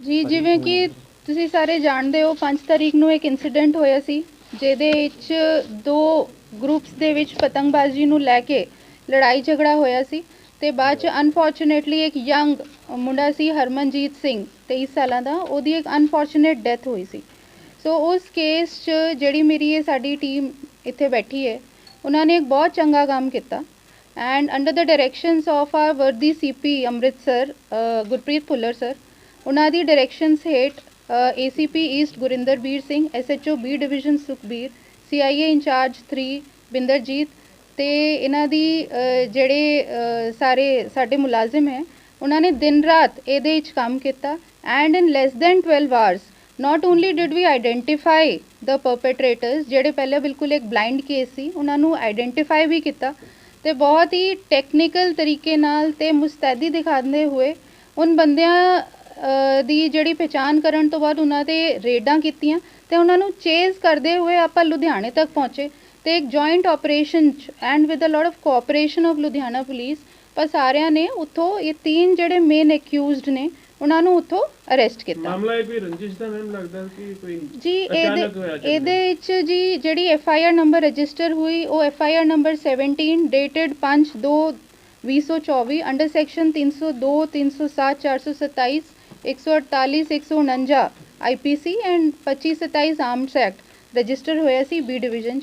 ਜੀ, ਜਿਵੇਂ ਕਿ ਤੁਸੀਂ ਸਾਰੇ ਜਾਣਦੇ ਹੋ 5 ਤਾਰੀਖ ਨੂੰ ਇੱਕ ਇਨਸੀਡੈਂਟ ਹੋਇਆ ਸੀ, ਜਿਹਦੇ ਵਿੱਚ ਦੋ ਗਰੁੱਪਸ ਦੇ ਵਿੱਚ ਪਤੰਗਬਾਜ਼ੀ ਨੂੰ ਲੈ ਕੇ ਲੜਾਈ ਝਗੜਾ ਹੋਇਆ ਸੀ ਤੇ ਬਾਅਦ ਚ ਅਨਫੋਰਚੂਨੇਟਲੀ ਇੱਕ ਯੰਗ ਮੁੰਡਾ ਸੀ, ਹਰਮਨਜੀਤ ਸਿੰਘ 23 ਸਾਲਾਂ ਦਾ, ਉਹਦੀ ਇੱਕ ਅਨਫੋਰਚੂਨੇਟ ਡੈਥ ਹੋਈ ਸੀ। ਸੋ ਉਸ ਕੇਸ 'ਚ ਜਿਹੜੀ ਮੇਰੀ ਇਹ ਸਾਡੀ ਟੀਮ ਇੱਥੇ ਬੈਠੀ ਹੈ, ਉਹਨਾਂ ਨੇ ਇੱਕ ਬਹੁਤ ਚੰਗਾ ਕੰਮ ਕੀਤਾ। And under the directions of our worthy CP Amritsar Gurpreet Bhullar sir ਉਹਨਾਂ ਦੀ ਡਾਇਰੈਕਸ਼ਨਸ ਹੇਠ ACP East Gurinderbir Singh SHO B division Sukhbir CIA incharge 3 Binderjit ਤੇ ਇਹਨਾਂ ਦੀ ਜਿਹੜੇ ਸਾਰੇ ਸਾਡੇ ਮੁਲਾਜ਼ਮ ਹੈ, ਉਹਨਾਂ ਨੇ ਦਿਨ ਰਾਤ ਇਹਦੇ ਵਿੱਚ ਕੰਮ ਕੀਤਾ and in less than 12 hours not only did we identify the perpetrators ਜਿਹੜੇ ਪਹਿਲੇ ਬਿਲਕੁਲ ਇੱਕ ਬਲਾਈਂਡ ਕੇਸ ਸੀ, ਉਹਨਾਂ ਨੂੰ ਆਈਡੈਂਟੀਫਾਈ ਵੀ ਕੀਤਾ ਤੇ ਬਹੁਤ ਹੀ ਟੈਕਨੀਕਲ ਤਰੀਕੇ ਨਾਲ ਤੇ ਮੁਸਤੈਦੀ ਦਿਖਾਉਂਦੇ ਹੋਏ, ਉਨ ਬੰਦਿਆਂ ਦੀ ਜਿਹੜੀ ਪਛਾਣ ਕਰਨ ਤੋਂ ਬਾਅਦ ਉਹਨਾਂ ਦੇ ਰੇਡਾਂ ਕੀਤੀਆਂ ਤੇ ਉਹਨਾਂ ਨੂੰ ਚੇਜ਼ ਕਰਦੇ ਹੋਏ ਆਪਾਂ ਲੁਧਿਆਣੇ ਤੱਕ ਪਹੁੰਚੇ ਤੇ ਇੱਕ joint operation and with a lot of cooperation of Ludhiana police ਪਰ ਸਾਰਿਆਂ ਨੇ ਉੱਥੋਂ ਇਹ ਤਿੰਨ ਜਿਹੜੇ ਮੇਨ ਅਕਿਊਜ਼ਡ ਨੇ ਉਹਨਾਂ ਨੂੰ ਉੱਥੋਂ ਅਰੈਸਟ ਕੀਤਾ ਮਾਮਲਾ ਇਹ ਕੋਈ ਰੰਜਿਸ਼ ਦਾ ਮੈਮ ਲੱਗਦਾ ਕਿ ਕੋਈ ਜੀ ਇਹਦੇ। ਇਹਦੇ ਵਿੱਚ ਜੀ ਜਿਹੜੀ F I R number register ਹੋਈ ਉਹ F I R number 17 dated 5 2 2024 under section 302 307 427 148 149 IPC and 25 27 Arms Act register ਹੋਇਆ ਸੀ ਬੀ ਡਿਵੀਜ਼ਨ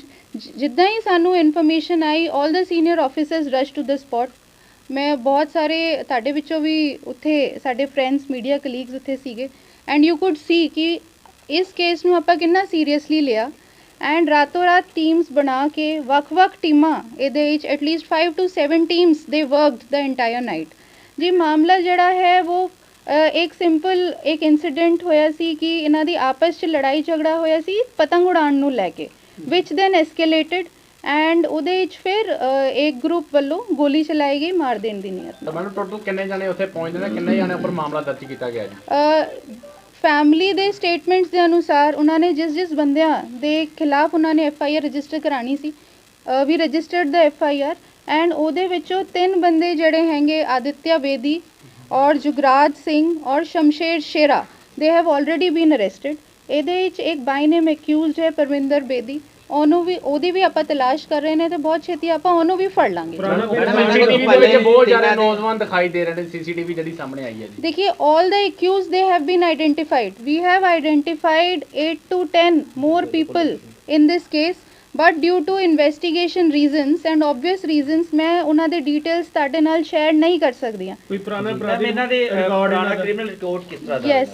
ਜਿੱਦਾਂ ਹੀ ਸਾਨੂੰ ਇਨਫੋਰਮੇਸ਼ਨ ਆਈ 올 ਦਾ senior officers rush to the spot ਮੈਂ ਬਹੁਤ ਸਾਰੇ ਤੁਹਾਡੇ ਵਿੱਚੋਂ ਵੀ ਉੱਥੇ ਸਾਡੇ ਫਰੈਂਡਸ ਮੀਡੀਆ ਕਲੀਗਸ ਉੱਥੇ ਸੀਗੇ ਐਂਡ ਯੂ ਕੁਡ ਸੀ ਕਿ ਇਸ ਕੇਸ ਨੂੰ ਆਪਾਂ ਕਿੰਨਾ ਸੀਰੀਅਸਲੀ ਲਿਆ ਐਂਡ ਰਾਤੋਂ ਰਾਤ ਟੀਮਸ ਬਣਾ ਕੇ ਵੱਖ-ਵੱਖ ਟੀਮਾਂ ਇਹਦੇ ਵਿੱਚ ਐਟਲੀਸਟ 5 ਟੂ 7 ਟੀਮਸ ਦੇ ਵਰਕਡ ਦ ਇੰਟਾਇਰ ਨਾਈਟ ਜੀ ਮਾਮਲਾ ਜਿਹੜਾ ਹੈ ਉਹ ਇੱਕ ਸਿੰਪਲ ਇੱਕ ਇਨਸੀਡੈਂਟ ਹੋਇਆ ਸੀ ਕਿ ਇਹਨਾਂ ਦੀ ਆਪਸ 'ਚ ਲੜਾਈ ਝਗੜਾ ਹੋਇਆ ਸੀ ਪਤੰਗ ਉਡਾਉਣ ਨੂੰ ਲੈ ਕੇ ਵਿਚ ਦੈਨ ਐਸਕੇਲੇਟਡ ਐਂਡ ਉਹਦੇ ਵਿੱਚ ਫਿਰ ਇੱਕ ਗਰੁੱਪ ਵੱਲੋਂ ਗੋਲੀ ਚਲਾਈ ਗਈ ਮਾਰ ਦੇਣ ਦੀ ਨੀਅਤ ਤਾਂ ਮੈਨੂੰ ਟੋਟਲ ਕਿੰਨੇ ਜਾਣੇ ਉੱਥੇ ਪਹੁੰਚਦੇ ਨੇ ਕਿੰਨੇ ਜਾਣੇ ਉੱਪਰ ਮਾਮਲਾ ਦਰਜ ਕੀਤਾ ਗਿਆ ਜੀ? ਫੈਮਿਲੀ ਦੇ ਸਟੇਟਮੈਂਟਸ ਦੇ ਅਨੁਸਾਰ ਉਹਨਾਂ ਨੇ ਜਿਸ ਜਿਸ ਬੰਦਿਆਂ ਦੇ ਖਿਲਾਫ ਉਹਨਾਂ ਨੇ ਐਫ ਆਈ ਆਰ ਰਜਿਸਟਰ ਕਰਾਣੀ ਸੀ ਵੀ ਰਜਿਸਟਰਡ ਦਾ ਐਫ ਆਈ ਆਰ ਐਂਡ ਉਹਦੇ ਵਿੱਚੋਂ ਤਿੰਨ ਬੰਦੇ ਜਿਹੜੇ ਹੈਗੇ ਆਦਿਤਿਆ ਬੇਦੀ ਔਰ ਜੁਗਰਾਜ ਸਿੰਘ ਔਰ ਸ਼ਮਸ਼ੇਰ ਸ਼ੇਰਾ they have already been arrested ਇਹਦੇ ਵਿੱਚ ਇੱਕ ਬਾਈ ਨੇਮ ਅਕਿਊਜ਼ਡ ਹੈ ਪਰਵਿੰਦਰ ਬੇਦੀ। ਉਹਨੂੰ ਵੀ ਉਹਦੀ ਵੀ ਆਪਾਂ ਤਲਾਸ਼ ਕਰ ਰਹੇ ਨੇ ਤੇ ਬਹੁਤ ਛੇਤੀ ਆਪਾਂ ਉਹਨੂੰ ਵੀ ਫੜ ਲਾਂਗੇ। ਸੀਸੀਟੀਵੀ ਦੇ ਵਿੱਚ ਬਹੁਤ ਜ਼ਿਆਦਾ ਨੌਜਵਾਨ ਦਿਖਾਈ ਦੇ ਰਹੇ ਨੇ ਸੀਸੀਟੀਵੀ ਜਿਹੜੀ ਸਾਹਮਣੇ ਆਈ ਹੈ ਜੀ। ਦੇਖਿਏ all the accused they have been identified. We have identified 8 to 10 more people in this case. But due to investigation reasons and obvious reasons ਮੈਂ ਉਹਨਾਂ ਦੇ details ਤੁਹਾਡੇ ਨਾਲ share ਨਹੀਂ ਕਰ ਸਕਦੀ ਹਾਂ। ਕੋਈ ਪੁਰਾਣਾ ਮੈਮ ਅਪਰਾਧੀ ਇਹਨਾਂ ਦੇ ਪੁਰਾਣਾ ਕ੍ਰਿਮੀਨਲ ਰਿਕਾਰਡ ਕਿਸ ਤਰ੍ਹਾਂ ਦਾ ਯੈਸ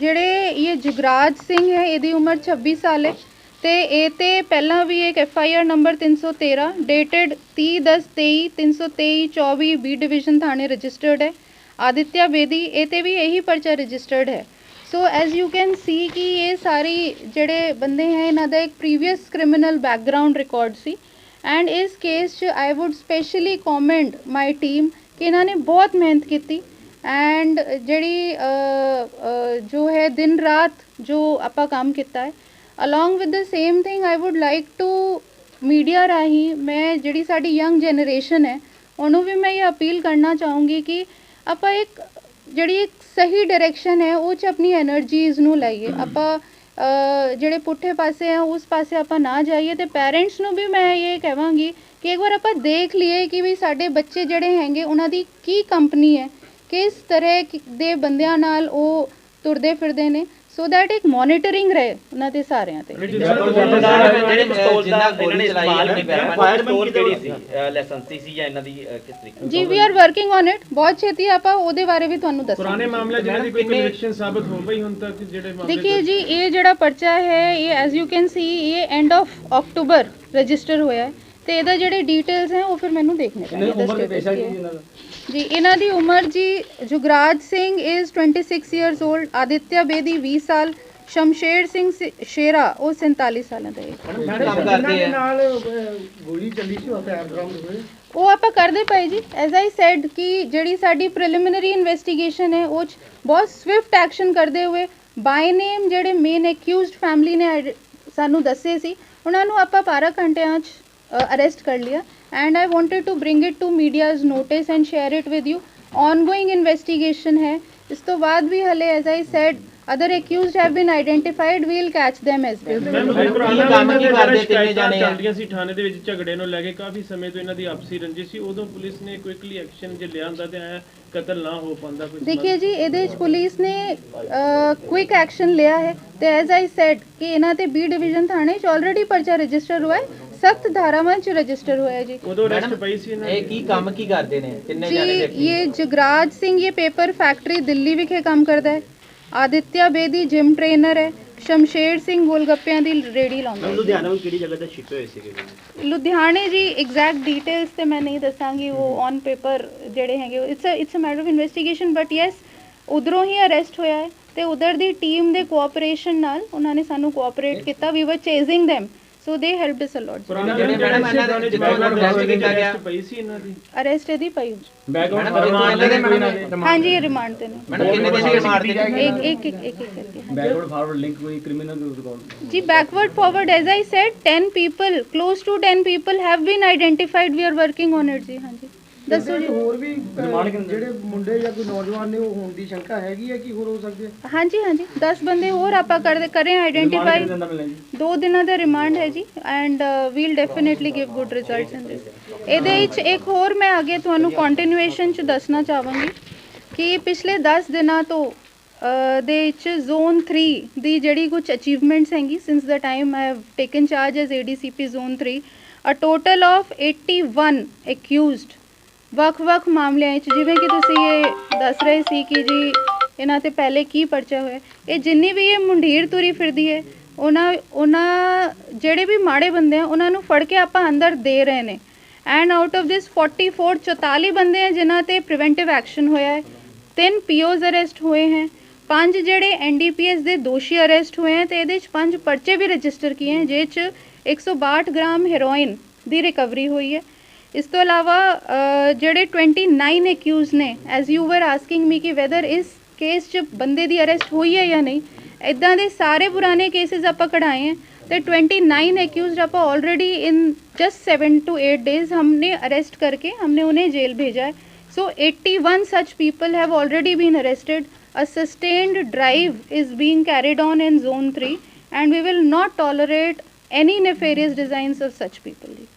ਜਿਹੜੇ ਇਹ ਜੁਗਰਾਜ ਸਿੰਘ ਹੈ ਇਹਦੀ ਉਮਰ 26 ਸਾਲ ਹੈ। ਤੇ ਇਹ ਤੇ ਪਹਿਲਾਂ ਵੀ ਇੱਕ F I R number 313 dated 30 10 23 323 24 B division ਥਾਣੇ ਰਜਿਸਟਰਡ ਹੈ। ਆਦਿਤਿਆ ਬੇਦੀ ਇਹ ਤੇ ਵੀ ਇਹੀ ਪਰਚਾ ਰਜਿਸਟਰਡ ਹੈ। So as you can see ਕਿ ਇਹ ਸਾਰੀ ਜਿਹੜੇ ਬੰਦੇ ਹੈ ਇਹਨਾਂ ਦਾ ਇੱਕ ਪ੍ਰੀਵੀਅਸ ਕ੍ਰਿਮੀਨਲ ਬੈਕਗ੍ਰਾਉਂਡ ਰਿਕਾਰਡ ਸੀ ਐਂਡ ਇਸ ਕੇਸ 'ਚ I would specially commend my team ਕਿ ਇਹਨਾਂ ਨੇ ਬਹੁਤ ਮਿਹਨਤ ਕੀਤੀ ਐਂਡ ਜਿਹੜੀ ਜੋ ਹੈ ਦਿਨ ਰਾਤ ਜੋ ਆਪਾਂ ਕੰਮ ਕੀਤਾ ਹੈ along with the same thing I would like to media ਰਾਹੀਂ ਮੈਂ ਜਿਹੜੀ ਸਾਡੀ ਯੰਗ ਜਨਰੇਸ਼ਨ ਹੈ ਉਹਨੂੰ ਵੀ ਮੈਂ ਇਹ ਅਪੀਲ ਕਰਨਾ ਚਾਹੂੰਗੀ ਕਿ ਆਪਾਂ ਇੱਕ ਜਿਹੜੀ ਇੱਕ ਸਹੀ ਡਾਇਰੈਕਸ਼ਨ ਹੈ ਉਹ ਚ ਆਪਣੀ એનર્ਜੀਜ਼ ਨੂੰ ਲਾਈਏ। ਆਪਾਂ ਜਿਹੜੇ ਪੁੱਠੇ ਪਾਸੇ ਆ ਉਸ ਪਾਸੇ ਆਪਾਂ ਨਾ ਜਾਈਏ ਤੇ ਪੇਰੈਂਟਸ ਨੂੰ ਵੀ ਮੈਂ ਇਹ ਕਹਾਂਗੀ ਕਿ ਇੱਕ ਵਾਰ ਆਪਾਂ ਦੇਖ ਲਈਏ ਕਿ ਵੀ ਸਾਡੇ ਬੱਚੇ ਜਿਹੜੇ ਹੈਗੇ ਉਹਨਾਂ ਦੀ ਕੀ ਕੰਪਨੀ ਹੈ ਕਿਸ ਤਰ੍ਹਾਂ ਦੇ ਬੰਦਿਆਂ ਨਾਲ ਉਹ ਤੁਰਦੇ ਫਿਰਦੇ ਨੇ। ਸੋ ਦੈਟ ਇੱਕ ਮੋਨਿਟਰਿੰਗ ਰਹੇ ਉਹਨਾਂ ਤੇ ਸਾਰਿਆਂ ਤੇ ਜਿਹੜੇ ਪਿਸਤੌਲ ਦਾ ਇਹਨਾਂ ਨੇ ਚਲਾਈ ਆਪਣੀ ਫਾਇਰ ਪਿਸਤੌਲ ਕਿਹੜੀ ਸੀ ਲਾਇਸੈਂਸੀ ਸੀ ਜਾਂ ਇਹਨਾਂ ਦੀ ਕਿਸ ਤਰੀਕੇ ਜੀ we are working on it ਬਹੁਤ ਛੇਤੀ ਆਪਾਂ ਉਹਦੇ ਬਾਰੇ ਵੀ ਤੁਹਾਨੂੰ ਦੱਸਾਂਗੇ ਪੁਰਾਣੇ ਮਾਮਲੇ ਜਿਹਨਾਂ ਦੀ ਕੋਈ ਕਨੈਕਸ਼ਨ ਸਾਬਤ ਹੋ ਪਈ ਹੁਣ ਤੱਕ ਜਿਹੜੇ ਮਾਮਲੇ ਦੇਖਿਏ ਜੀ ਇਹ ਜਿਹੜਾ ਪਰਚਾ ਹੈ ਇਹ ਐਸ ਯੂ ਕੈਨ ਸੀ ਇਹ ਐਂਡ ਆਫ ਅਕਟੂਬਰ ਰਜਿਸਟਰ ਹੋਇਆ ਹੈ ਤੇ ਫਿਰ ਮੈਨੂੰ ਦੇਖਣੇ ਜੀ ਇਹਨਾਂ ਦੀ ਉਮਰ ਜੀ Jugraj Singh is 26 years old Aditya Bedi 20 ਸਾਲ ਸ਼ਮਸ਼ੇਰ ਸਿੰਘ ਸ- ਸ਼ੇਰਾ ਉਹ 47 ਸਾਲਾਂ ਦਾ ਹੈ। ਨਾਲ ਗੋਲੀ ਚੱਲੀ ਸੀ ਉਹ ਹਥਿਆਰ ਬਰਾਮਦ ਹੋਏ। ਉਹ ਆਪਾਂ ਕਰਦੇ ਪਏ ਜੀ ਐਜ਼ ਆਈ ਸੈਡ ਕਿ ਜਿਹੜੀ ਸਾਡੀ ਪ੍ਰੀਲਿਮਿਨਰੀ ਇਨਵੈਸਟੀਗੇਸ਼ਨ ਹੈ ਉਹ 'ਚ ਬਹੁਤ ਸਵਿਫਟ ਐਕਸ਼ਨ ਕਰਦੇ ਹੋਏ ਬਾਈ ਨੇਮ ਜਿਹੜੇ ਮੇਨ ਅਕਿਊਜ਼ਡ ਫੈਮਿਲੀ ਨੇ ਸਾਨੂੰ ਦੱਸੇ ਸੀ ਉਹਨਾਂ ਨੂੰ ਆਪਾਂ 12 ਘੰਟਿਆਂ 'ਚ ਅਰੈਸਟ ਕਰ ਲਿਆ and I wanted to bring it to media's notice and share it with you ongoing investigation ਹੈ ਇਸ ਤੋਂ ਬਾਅਦ ਵੀ ਹਲੇ as I said other accused have been identified we will catch them as well. ਕੰਮ ਕੀ ਕਰਦੇ ਤਿੰਨੇ ਜਾਣੇ ਆ? ਚੱਲਦੀਆਂ ਸੀ ਥਾਣੇ ਦੇ ਵਿੱਚ ਝਗੜੇ ਨੂੰ ਲੈ ਕੇ ਕਾਫੀ ਸਮੇਂ ਤੋਂ ਇਹਨਾਂ ਦੀ ਆਪਸੀ ਰੰਜਿਸ਼ ਸੀ। ਉਦੋਂ ਪੁਲਿਸ ਨੇ ਕੁਇਕਲੀ ਐਕਸ਼ਨ ਜੇ ਲਿਆ ਹੁੰਦਾ ਤੇ ਐ ਕਤਲ ਨਾ ਹੋ ਪਾਉਂਦਾ ਕੋਈ ਦੇਖिए जी ਇਹਦੇ ਵਿੱਚ ਪੁਲਿਸ ਨੇ ਕੁਇਕ ਐਕਸ਼ਨ ਲਿਆ ਹੈ ਤੇ ਐਜ਼ ਆਈ ਸੈਡ ਕਿ ਇਹਨਾਂ ਤੇ ਬੀ ਡਿਵੀਜ਼ਨ ਥਾਣੇ 'ਚ ਆਲਰੇਡੀ ਪਰਚਾ ਰਜਿਸਟਰ ਹੋਇਆ ਹੈ। ਸਖਤ ਧਾਰਾਵਾਂ 'ਚ ਰਜਿਸਟਰ ਹੋਇਆ ਜੀ। ਉਦੋਂ ਅਰੈਸਟ ਪਈ ਸੀ ਇਹਨਾਂ ਇਹ ਕੀ ਕੰਮ ਕੀ ਕਰਦੇ ਨੇ? ਤਿੰਨੇ ਜਾਣੇ ਜੀ ਵਿਅਕਤੀ ਇਹ ਜਗਰਾਜ ਸਿੰਘ ਇਹ ਪੇਪਰ ਫੈਕਟਰੀ ਦਿੱਲੀ ਵਿਖੇ ਕੰਮ ਕਰਦਾ ਹੈ। ਆਦਿਤਿਆ ਬੇਦੀ ਜਿਮ ਟ੍ਰੇਨਰ ਹੈ। ਸ਼ਮਸ਼ੇਰ ਸਿੰਘ ਗੋਲਗੱਪਿਆਂ ਦੀ ਰੇੜੀ ਲਾਉਂਦਾ ਹੈ। ਲੁਧਿਆਣਾ ਵਿੱਚ ਕਿਹੜੀ ਜਗ੍ਹਾ ਤੇ ਛਿਪੇ ਹੋਏ ਸੀਗੇ ਲੁਧਿਆਣੇ ਜੀ ਐਗਜ਼ੈਕਟ ਡਿਟੇਲਸ ਤੇ ਮੈਂ ਨਹੀਂ ਦੱਸਾਂਗੀ। ਉਹ ਔਨ ਪੇਪਰ ਜਿਹੜੇ ਹੈਗੇ it's a it's a matter of investigation but yes ਉਧਰੋਂ ਹੀ ਅਰੈਸਟ ਹੋਇਆ ਹੈ। ਤੇ ਉਧਰ ਦੀ ਟੀਮ ਦੇ ਕੋਆਪਰੇਸ਼ਨ ਨਾਲ ਉਹਨਾਂ ਨੇ ਸਾਨੂੰ ਕੋਆਪਰੇਟ ਕੀਤਾ। ਵੀ ਵਰ ਚੇਜ਼ਿੰਗ them ਸੋ ਦੇ ਹੈਲਪਡ ਅਸ ਅ ਲੋਟ ਪੁਰਾਣਾ ਜਿਹੜੇ ਮੈਡਮ ਇਹਨਾਂ ਦੇ ਜਿੱਦਾਂ ਮਾਮਲਾ arrest ਦਰਜ ਕੀਤਾ ਗਿਆ। ਪਈ ਸੀ ਇਹਨਾਂ ਦੀ? ਅਰੈਸਟ ਇਹਦੀ ਪਈ। ਬੈਕਗ੍ਰਾਉਂਡ ਰਿਮਾਂਡ ਤੇ ਨੇ ਮੈਡਮ ਹਾਂਜੀ ਇਹ ਰਿਮਾਂਡ ਤੇ ਨੇ ਮੈਡਮ ਕਿੰਨੇ ਦਿਨ ਦੀ ਰਿਮਾਂਡ ਤੇ ਨੇ ਇੱਕ ਇੱਕ ਇੱਕ ਇੱਕ ਇੱਕ। ਕਰਕੇ ਬੈਕਵਰਡ ਫਾਰਵਰਡ ਲਿੰਕ ਕੋਈ ਕ੍ਰਿਮੀਨਲ ਰਿਕਾਰਡ ਜੀ backward forward as i said 10 people close to 10 people have been identified. We are working on it ਜੀ ਹਾਂਜੀ। ਦੱਸੋ ਜੀ। ਹੋਰ ਵੀ ਅਹ, ਜਿਹੜੇ ਮੁੰਡੇ ਜਾਂ ਕੋਈ ਨੌਜਵਾਨ ਨੇ ਉਹ ਹੋਣ ਦੀ ਸ਼ੰਕਾ ਹੈਗੀ ਹੈ ਕਿ ਹੋਰ ਹੋ ਸਕਦੇ ਆ? ਹਾਂਜੀ ਹਾਂਜੀ। 10 ਬੰਦੇ ਹੋਰ ਆਪਾਂ ਕਰ ਕਰੇ ਆਈਡੈਂਟੀਫਾਈ ਦੋ ਦਿਨਾਂ ਦਾ ਰਿਮਾਂਡ ਹੈ ਜੀ and we'll definitely give good results in this ਇਹਦੇ ਵਿੱਚ ਇੱਕ ਹੋਰ ਮੈਂ ਅੱਗੇ ਤੁਹਾਨੂੰ ਕੰਟੀਨਿਊਏਸ਼ਨ ਚ ਦੱਸਣਾ ਚਾਹਾਂਗੀ ਕਿ ਪਿਛਲੇ 10 ਦਿਨਾਂ ਤੋਂ ਦੇ ਵਿੱਚ ਜ਼ੋਨ 3 ਦੀ ਜਿਹੜੀ ਕੁਝ ਅਚੀਵਮੈਂਟਸ ਹੈਗੀ since the time I have taken charge as ADCP zone 3 a total of 81 accused ਵੱਖ-ਵੱਖ ਮਾਮਲਿਆਂ 'ਚ ਜਿਵੇਂ ਕਿ ਤੁਸੀਂ ਇਹ ਦੱਸ ਰਹੇ ਸੀ ਕਿ ਜੀ ਇਹਨਾਂ ਤੇ ਪਹਿਲੇ ਕੀ ਪਰਚਾ ਹੋਇਆ? ਇਹ ਜਿੰਨੀ ਵੀ ਇਹ ਮੁੰਡੀਰ ਤੁਰੀ ਫਿਰਦੀ ਹੈ, ਉਹਨਾਂ ਉਹਨਾਂ ਜਿਹੜੇ ਵੀ ਮਾੜੇ ਬੰਦੇ ਆ, ਉਹਨਾਂ ਨੂੰ ਫੜ ਕੇ ਆਪਾਂ ਅੰਦਰ ਦੇ ਰਹੇ ਨੇ। ਐਂਡ ਆਊਟ ਆਫ ਦਿਸ 44 44 ਬੰਦੇ ਆ ਜਿਨ੍ਹਾਂ ਤੇ ਪ੍ਰੀਵੈਂਟਿਵ ਐਕਸ਼ਨ ਹੋਇਆ ਹੈ, ਤਿੰਨ ਪੀਓਜ਼ ਅਰੈਸਟ ਹੋਏ ਹੈ, ਪੰਜ ਜਿਹੜੇ ਐਨਡੀਪੀਐਸ ਦੇ ਦੋਸ਼ੀ ਅਰੈਸਟ ਹੋਏ ਹੈ ਤੇ ਇਹਦੇ 'ਚ ਪੰਜ ਪਰਚੇ ਵੀ ਰਜਿਸਟਰ ਕੀਏ ਹੈ, ਜਿਹਦੇ 'ਚ 162 ਗ੍ਰਾਮ ਹੈਰੋਇਨ ਦੀ ਰਿਕਵਰੀ ਹੋਈ ਹੈ। ਇਸ ਤੋਂ ਇਲਾਵਾ ਅ, ਜਿਹੜੇ 29 ਅਕਿਊਜ਼ ਨੇ as you were asking me ਕਿ ਵੈਦਰ ਇਸ ਕੇਸ 'ਚ ਬੰਦੇ ਦੀ ਅਰੈਸਟ ਹੋਈ ਹੈ ਜਾਂ ਨਹੀਂ ਇਦਾਂ ਦੇ ਸਾਰੇ ਪੁਰਾਣੇ ਕੇਸਿਸ ਆਪਾਂ ਕਢਾਏ ਹੈ ਤੇ 29 अक्यूज्ड ਆਪਾਂ already in just 7 to 8 days हमने अरेस्ट करके हमने उन्हें जेल भेजा है so 81 such people have already been arrested a sustained drive is being carried on in zone 3 and we will not tolerate any nefarious designs of such people ਠੀਕ ਹੈ ਜੀ okay